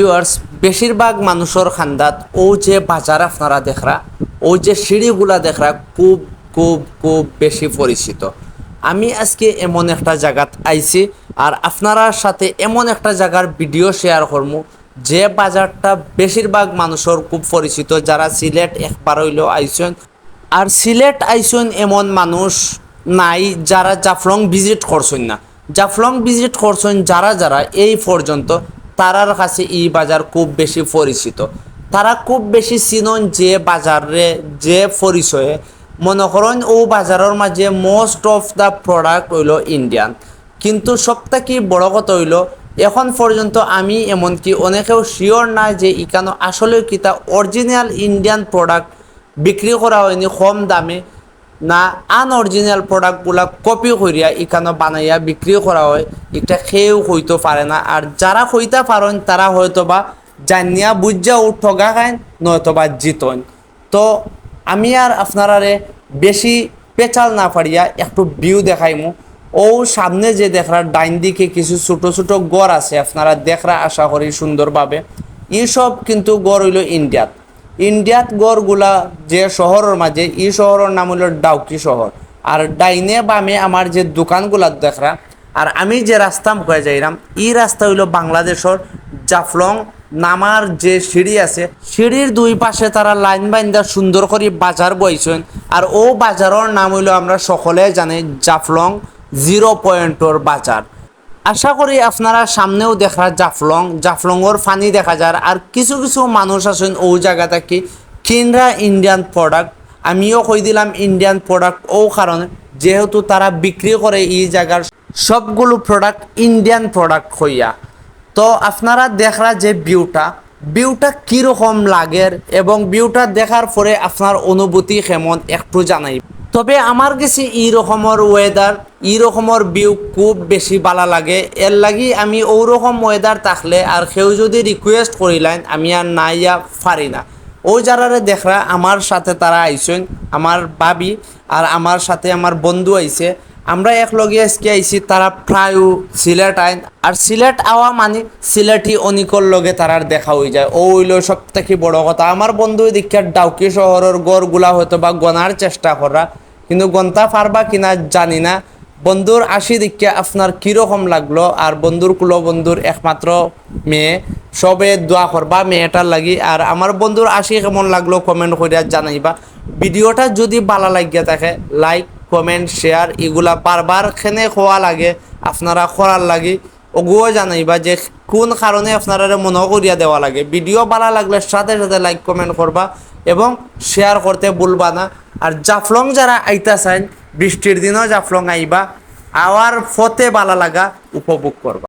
Viewers বেশিরভাগ মানুষের খান্দাত ও যে বাজার আপনারা দেখরা ও যে সিঁড়িগুলা দেখরা খুব খুব খুব বেশি পরিচিত। আমি আজকে এমন একটা জায়গাত আইছি আর আপনারার সাথে এমন একটা জায়গার ভিডিও শেয়ার করব যে বাজারটা বেশিরভাগ মানুষের খুব পরিচিত, যারা সিলেট একবার হইলেও আইসেন আর সিলেট আইসেন এমন মানুষ নাই যারা জাফলং ভিজিট করছেন না। জাফলং ভিজিট করছেন যারা যারা, এই পর্যন্ত তারার কাছে এই বাজার খুব বেশি পরিচিত। তারা খুব বেশি চিনন যে বাজারে যে পরিচয়ে। মনে করেন, ও বাজারের মাঝে মোস্ট অফ দ্য প্রোডাক্ট হইল ইন্ডিয়ান কিন্তু সবথেকে বড় কথা হইল, এখন পর্যন্ত আমি এমনকি অনেকেও শিওর না যে ইকানো আসলে কিতা অরিজিনাল ইন্ডিয়ান প্রোডাক্ট বিক্রি করা হয়নি কম দামে। না আনঅরিজিনাল প্রোডাক্টগুলা কপি করিয়া এখানে বানাইয়া বিক্রি করা হয় এটা খেয়েও হইতে পারে না। আর যারা হইতে পারেন, তারা হয়তো বা জানিয়া বুঝাও ঠগা খায় নয়তো বা জিতন তো আমি আর আপনারারে বেশি পেচাল না পারিয়া একটু ভিউ দেখাইমু। ও সামনে যে দেখরা, ডাইন দিকে কিছু ছোট ছোট গড় আছে, আপনারা দেখরা আশা করি সুন্দরভাবে। এইসব কিন্তু গড় হইল ইন্ডিয়াত। ইন্ডিয়াত গড়গুলা যে শহরের মাঝে ই শহরের নাম হলো ডাউকি শহর আর ডাইনে বামে আমার যে দোকানগুলা দেখরা আর আমি যে রাস্তা মুখে যাইলাম এই রাস্তা হইল বাংলাদেশের জাফলং নামার যে সিঁড়ি আছে সিঁড়ির দুই পাশে তারা লাইন বাইন্দা সুন্দর করে বাজার বইছেন। আর ও বাজারের নাম হইল আমরা সকলে জানি জাফলং জিরো পয়েন্টর বাজার আশা করি আপনারা সামনেও দেখা জাফলং জাফলংয়ের ফানি দেখা যায় আর কিছু কিছু মানুষ আছেন ও জায়গা থেকে। কিনরা ইন্ডিয়ান প্রোডাক্ট আমিও কই দিলাম ইন্ডিয়ান প্রোডাক্ট ও কারণে যেহেতু তারা বিক্রি করে এই জায়গার সবগুলো প্রোডাক্ট ইন্ডিয়ান প্রোডাক্ট হইয়া। তো আপনারা দেখরা যে ভিউটা ভিউটা কীরকম লাগের এবং ভিউটা দেখার পরে আপনার অনুভূতি কেমন, একটু জানাই। তবে আমার কাছে এই রকমের ওয়েদার এই রকমের ভিউ খুব বেশি ভালো লাগে। এর লাগি আমি ওরকম ওয়েদার থাকলে আর কেউ যদি রিকোয়েস্ট করিলেন আমি আর নাইয়া পারি না। ও যারারে দেখরা, আমার সাথে তারা আইসেন, আমার বাবি আর আমার সাথে আমার বন্ধু আইছে আমরা একলগে আজকে আইছি তারা প্রায় সিলেট আইন। আর সিলেট আওয়া মানে সিলেটি অনিকর লগে তারার দেখা হয়ে যায়। ও হইল সব থেকে বড় কথা। আমার বন্ধু দীক্ষার ডাউকি শহরের গড়গুলা হয়তো বা গনার চেষ্টা করা কিন্তু গন্তা পারবা কিনা জানি না। বন্ধুর আশি দীক্ষা আপনার কীরকম লাগল আর বন্ধুর কুলো বন্ধুর একমাত্র মেয়ে। সবে দোয়া করবা মেয়েটার লাগি আর আমার বন্ধুর আশি কেমন লাগল কমেন্ট করিয়া জানাইবা। ভিডিওটা যদি ভালো লাগিয়া থাকে লাইক কমেন্ট শেয়ার এগুলা বারবার খেনে খোয়া লাগে আপনারা করার লাগি ওগুও জানাইবা যে কোন কারণে আপনারা মনে করিয়া দেওয়া লাগে। ভিডিও ভালো লাগলে সাথে সাথে লাইক কমেন্ট করবা এবং শেয়ার করতে ভুলবা না। আর জাফলং যারা আইতা চান বৃষ্টির দিনও জাফলং আইবা, আওয়ার ফতে বালা লাগা উপভোগ করবা।